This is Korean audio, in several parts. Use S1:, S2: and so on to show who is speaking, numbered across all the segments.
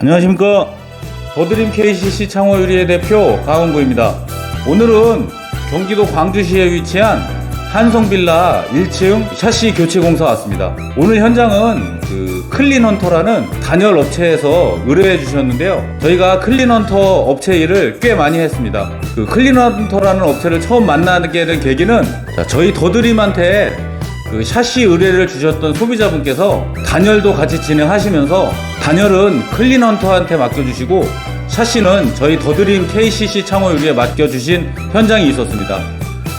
S1: 안녕하십니까? 더드림 KCC 창호유리의 대표 강원구입니다. 오늘은 경기도 광주시에 위치한 한성빌라 1층 샤시 교체 공사 왔습니다. 오늘 현장은 그 클린헌터라는 단열 업체에서 의뢰해 주셨는데요. 저희가 클린헌터 업체 일을 꽤 많이 했습니다. 그 클린헌터라는 업체를 처음 만나게 된 계기는 자, 저희 더드림한테 그 샤시 의뢰를 주셨던 소비자분께서 단열도 같이 진행하시면서 단열은 클린헌터한테 맡겨주시고 샤시는 저희 더드림 KCC 창호 의뢰에 맡겨주신 현장이 있었습니다.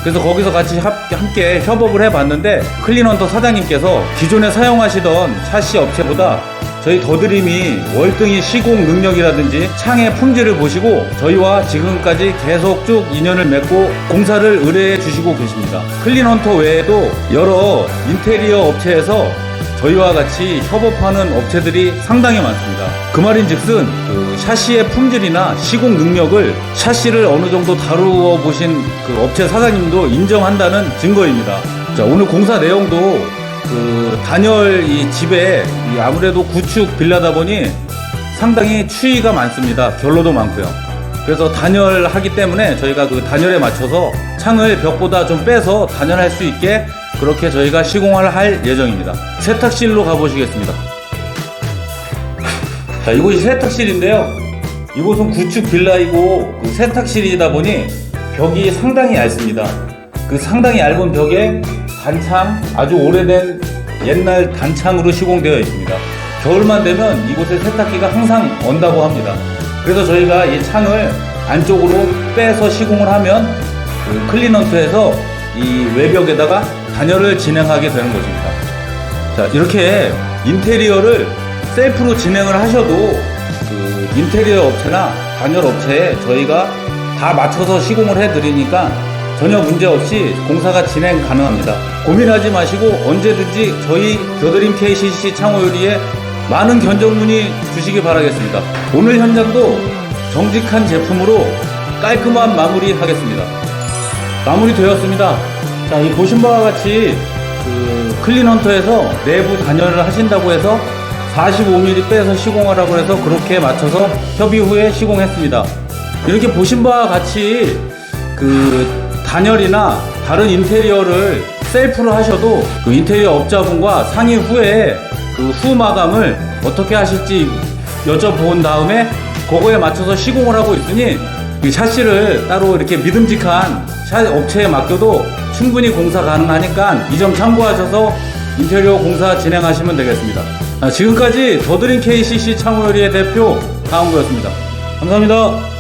S1: 그래서 거기서 같이 합- 함께 협업을 해봤는데 클린헌터 사장님께서 기존에 사용하시던 샤시 업체보다 저희 더드림이 월등히 시공 능력이라든지 창의 품질을 보시고 저희와 지금까지 계속 쭉 인연을 맺고 공사를 의뢰해 주시고 계십니다. 클린헌터 외에도 여러 인테리어 업체에서 저희와 같이 협업하는 업체들이 상당히 많습니다. 그 말인 즉슨 그 샤시의 품질이나 시공 능력을 샤시를 어느 정도 다루어 보신 그 업체 사장님도 인정한다는 증거입니다. 자, 오늘 공사 내용도 그 단열 이 집에 이 아무래도 구축 빌라다 보니 상당히 추위가 많습니다. 결로도 많고요. 그래서 단열하기 때문에 저희가 그 단열에 맞춰서 창을 벽보다 좀 빼서 단열할 수 있게 그렇게 저희가 시공을 할 예정입니다. 세탁실로 가보시겠습니다. 자, 이곳이 세탁실인데요. 이곳은 구축 빌라이고 그 세탁실이다 보니 벽이 상당히 얇습니다. 그 상당히 얇은 벽에 단창, 아주 오래된 옛날 단창으로 시공되어 있습니다. 겨울만 되면 이곳에 세탁기가 항상 언다고 합니다. 그래서 저희가 이 창을 안쪽으로 빼서 시공을 하면 그 클리넌트에서 이 외벽에다가 단열을 진행하게 되는 것입니다. 자, 이렇게 인테리어를 셀프로 진행을 하셔도 그 인테리어 업체나 단열 업체에 저희가 다 맞춰서 시공을 해드리니까 전혀 문제 없이 공사가 진행 가능합니다. 고민하지 마시고 언제든지 저희 더드림 KCC 창호유리에 많은 견적 문의 주시기 바라겠습니다. 오늘 현장도 정직한 제품으로 깔끔한 마무리 하겠습니다. 마무리 되었습니다. 자, 이 보신 바와 같이 그 클린헌터에서 내부 단열을 하신다고 해서 45mm 빼서 시공하라고 해서 그렇게 맞춰서 협의 후에 시공했습니다. 이렇게 보신 바와 같이 그 단열이나 다른 인테리어를 셀프로 하셔도 그 인테리어 업자분과 상의 후에 그 후 마감을 어떻게 하실지 여쭤본 다음에 그거에 맞춰서 시공을 하고 있으니 이 샤시를 따로 이렇게 믿음직한 샤 업체에 맡겨도 충분히 공사 가능하니까 이 점 참고하셔서 인테리어 공사 진행하시면 되겠습니다. 아, 지금까지 더드림 KCC 창호요리의 대표 강원구였습니다. 감사합니다.